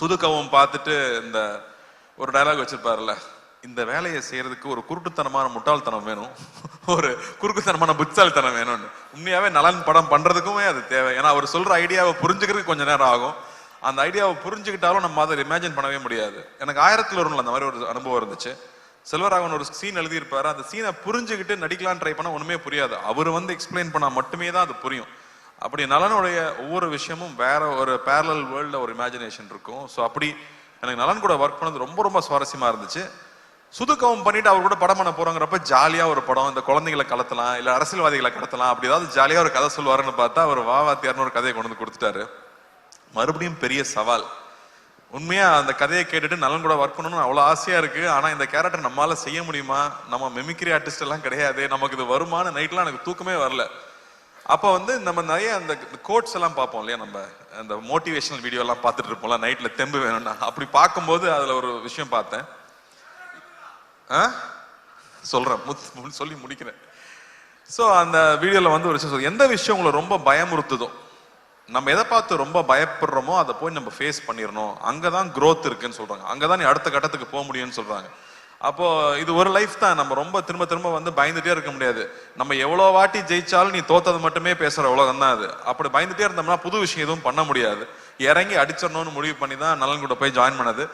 சுதுக்கவும் பார்த்துட்டு இந்த ஒரு டயலாக் வச்சிருப்பாருல்ல. இந்த வேலையை செய்யறதுக்கு ஒரு குருட்டுத்தனமான முட்டாள்தனம் வேணும். ஒரு குறுக்குத்தனமான புத்தாள்தனம் வேணும்னு. உண்மையாவே நலன் படம் பண்றதுக்குமே அது தேவை. ஏன்னா அவர் சொல்ற ஐடியாவை புரிஞ்சுக்கிறதுக்கு கொஞ்சம் நேரம் ஆகும். அந்த ஐடியாவை புரிஞ்சுக்கிட்டாலும் நம்ம அதை இமேஜின் பண்ணவே முடியாது. எனக்கு ஆயிரத்தில் வரும்ல அந்த மாதிரி ஒரு அனுபவம் இருந்துச்சு. செல்வராகவன் ஒரு சீன் எழுதியிருப்பாரு. அந்த சீனை புரிஞ்சுக்கிட்டு நடிக்கலாம் ட்ரை பண்ணா ஒன்றுமே புரியாது. அவர் வந்து எக்ஸ்பிளைன் பண்ணால் மட்டுமே தான் அது புரியும். அப்படி நலனுடைய ஒவ்வொரு விஷயமும் வேற ஒரு பேரலல் வேர்ல்ட்ல ஒரு இமேஜினேஷன் இருக்கும். ஸோ அப்படி எனக்கு நலன் கூட ஒர்க் பண்ணது ரொம்ப ரொம்ப சுவாரஸ்யமா இருந்துச்சு. சுதுக்கவும் பண்ணிட்டு அவர் கூட படம் பண்ண போறோங்கிறப்ப ஜாலியா ஒரு படம் இந்த குழந்தைகளை கலத்தலாம் இல்ல அரசியல்வாதிகளை கடத்தலாம் அப்படி ஏதாவது ஜாலியா ஒரு கதை சொல்லுவாருன்னு பார்த்தா அவர் வாவாத்தியார்னு ஒரு கதையை கொண்டு வந்து கொடுத்துட்டாரு. மறுபடியும் பெரிய சவால். உண்மையா அந்த கதையை கேட்டுட்டு நலன் கூட ஒர்க் பண்ணணும்னு அவ்வளோ ஆசையா இருக்கு. ஆனா இந்த கேரக்டர் நம்மளால செய்ய முடியுமா? நம்ம மெமிக்ரி ஆர்டிஸ்ட் எல்லாம் கிடையாது. நமக்கு இது வருமான நைட்லாம் எனக்கு தூக்கமே வரல. அப்போ வந்து நம்ம நிறைய அந்த கோட்ஸ் எல்லாம் பார்ப்போம் இல்லையா? நம்ம அந்த மோட்டிவேஷனல் வீடியோ எல்லாம் பார்த்துட்டு இருப்போம்ல நைட்ல தெம்பு வேணும்னா. அப்படி பார்க்கும்போது அதுல ஒரு விஷயம் பார்த்தேன். ஆ? சொல்றேன். முத்- சொல்லி முடிக்கிறேன். ஸோ அந்த வீடியோவில் வந்து ஒரு விஷயம் எந்த விஷயம் உங்களை ரொம்ப பயமுறுத்துதோ நம்ம எதை பார்த்து ரொம்ப பயப்படுறோமோ அதை போய் நம்ம ஃபேஸ் பண்ணிடணும் அங்கதான் க்ரோத் இருக்குன்னு சொல்கிறாங்க அங்கே தான் நீ அடுத்த கட்டத்துக்கு போக முடியும்னு சொல்கிறாங்க அப்போ இது ஒரு லைஃப் தான். நம்ம ரொம்ப திரும்ப திரும்ப வந்து பயந்துட்டே இருக்க முடியாது. நம்ம எவ்வளோ வாட்டி ஜெயிச்சாலும் நீ தோத்தது மட்டுமே பேசுற உலகம் தான் அது. அப்படி பயந்துட்டே இருந்தோம்னா புது விஷயம் எதுவும் பண்ண முடியாது. இறங்கி அடிச்சிடணும்னு முடிவு பண்ணி தான் நலன் கூட போய் ஜாயின் பண்ணது.